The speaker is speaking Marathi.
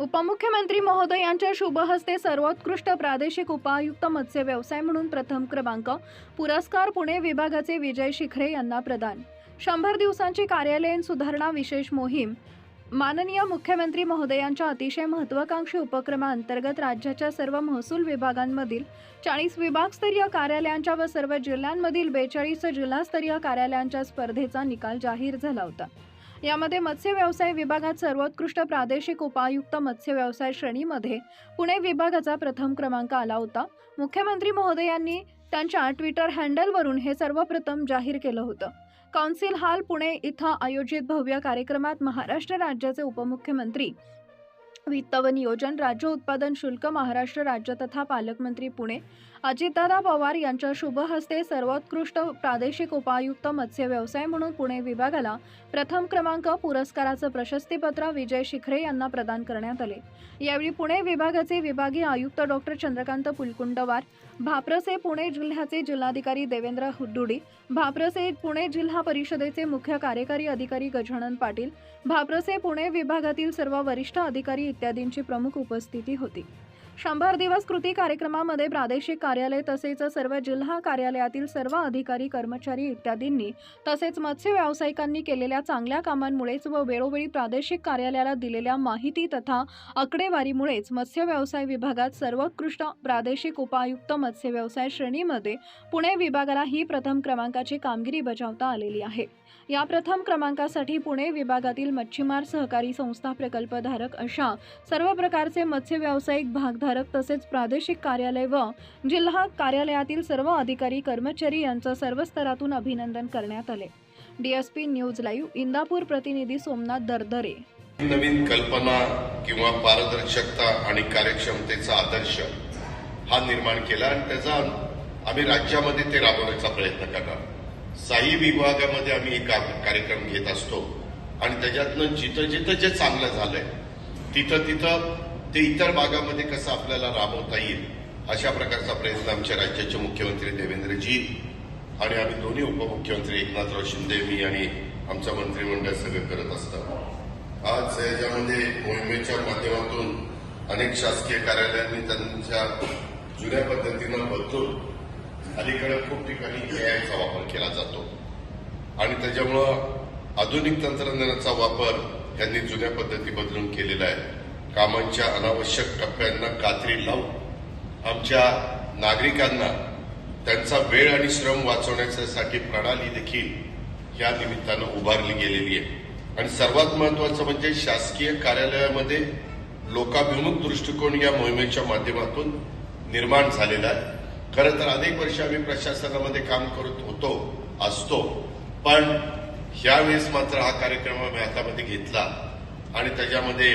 उपमुख्यमंत्री महोदय यांच्या शुभहस्ते सर्वोत्कृष्ट प्रादेशिक उपायुक्त मत्स्य व्यवसाय म्हणून प्रथम क्रमांक पुरस्कार पुणे विभागाचे विजय शिखरे यांना प्रदान. शंभर दिवसांची कार्यालयीन सुधारणा विशेष मोहीम माननीय मुख्यमंत्री महोदयांच्या अतिशय महत्वाकांक्षी उपक्रमाअंतर्गत राज्याच्या सर्व महसूल विभागांमधील चाळीस विभागस्तरीय कार्यालयांच्या व सर्व जिल्ह्यांमधील बेचाळीस जिल्हास्तरीय कार्यालयांच्या स्पर्धेचा निकाल जाहीर झाला होता. यामध्ये मत्स्य व्यवसाय विभागात सर्वोत्कृष्ट प्रादेशिक उपायुक्त मत्स्य व्यवसाय श्रेणीमध्ये पुणे विभागाचा प्रथम क्रमांक आला होता. मुख्यमंत्री महोदयांनी त्यांच्या ट्विटर हँडलवरून हे सर्वप्रथम जाहीर केलं होतं. कौन्सिल हॉल पुणे इथं आयोजित भव्य कार्यक्रमात महाराष्ट्र राज्याचे उपमुख्यमंत्री वित्त व नियोजन राज्य उत्पादन शुल्क महाराष्ट्र राज्य तथा पालकमंत्री पुणे अजितदादा पवार यांच्या शुभहस्ते सर्वोत्कृष्ट प्रादेशिक उपायुक्त मत्स्य व्यवसाय म्हणून पुणे विभागाला प्रथम क्रमांक पुरस्काराचं प्रशस्तीपत्र विजय शिखरे यांना प्रदान करण्यात आले. यावेळी पुणे विभागाचे विभागीय आयुक्त डॉक्टर चंद्रकांत पुलकुंडवार भाप्रसे पुणे जिल्ह्याचे जिल्हाधिकारी देवेंद्र हुड्डुडी भाप्रसे पुणे जिल्हा परिषदेचे मुख्य कार्यकारी अधिकारी गजानन पाटील भाप्रसे पुणे विभागातील सर्व वरिष्ठ अधिकारी इत्यादींची प्रमुख उपस्थिती होती. शंभर दिवस कृती कार्यक्रमामध्ये प्रादेशिक कार्यालय तसेच सर्व जिल्हा कार्यालयातील सर्व अधिकारी कर्मचारी इत्यादींनी तसेच मत्स्य व्यावसायिकांनी केलेल्या चांगल्या कामांमुळेच व वेळोवेळी प्रादेशिक कार्यालयाला दिलेल्या माहिती तथा आकडेवारीमुळेच मत्स्य व्यवसाय विभागात सर्वोत्कृष्ट प्रादेशिक उपायुक्त मत्स्य व्यवसाय श्रेणीमध्ये पुणे विभागाला ही प्रथम क्रमांकाची कामगिरी बजावता आलेली आहे. या प्रथम क्रमांकासाठी पुणे विभागातील मच्छीमार सहकारी संस्था प्रकल्पधारक अशा सर्व प्रकारचे मत्स्य व्यावसायिक भागधारक तसेच प्रादेशिक कार्यालय व जिल्हा कार्यालयातील सर्व अधिकारी कर्मचारी यांचं सर्व स्तरातून अभिनंदन करण्यात आले. डीएसपी न्यूज लाईव्ह इंदापूर प्रतिनिधी सोमनाथ दरदरे. नवीन कल्पना किंवा पारदर्शकता आणि कार्यक्षमतेचा आदर्श हा निर्माण केला आणि त्याचा आम्ही राज्यामध्ये ते राबवण्याचा प्रयत्न करणार. साई विभागामध्ये आम्ही एक कार्यक्रम घेत असतो आणि त्याच्यातनं जिथं जिथं जे चांगलं झालंय तिथं तिथं ते इतर भागामध्ये कसं आपल्याला राबवता येईल अशा प्रकारचा प्रयत्न आमच्या राज्याचे मुख्यमंत्री देवेंद्रजी आणि आम्ही दोन्ही उपमुख्यमंत्री एकनाथराव शिंदे मी आणि आमचं मंत्रिमंडळ सगळं करत असतं आज याच्यामध्ये मोहिमेच्या माध्यमातून अनेक शासकीय कार्यालयांनी त्यांच्या जुन्या पद्धतीनं बदलून अलीकडे खूप ठिकाणी एआयचा वापर केला जातो. आणि त्याच्यामुळं आधुनिक तंत्रज्ञानाचा वापर यांनी जुन्या पद्धती बदलून केलेला आहे. कामांच्या अनावश्यक टप्प्यांना कात्री लावून आमच्या नागरिकांना त्यांचा वेळ आणि श्रम वाचवण्यासाठी प्रणाली देखील या निमित्तानं उभारली गेलेली आहे. आणि सर्वात महत्वाचं म्हणजे शासकीय कार्यालयामध्ये लोकाभिमुख दृष्टिकोन या मोहिमेच्या माध्यमातून निर्माण झालेला आहे. खरं तर अनेक वर्ष आम्ही प्रशासनामध्ये काम करत होतो असतो पण ह्यावेळेस मात्र हा कार्यक्रम आम्ही हातामध्ये घेतला आणि त्याच्यामध्ये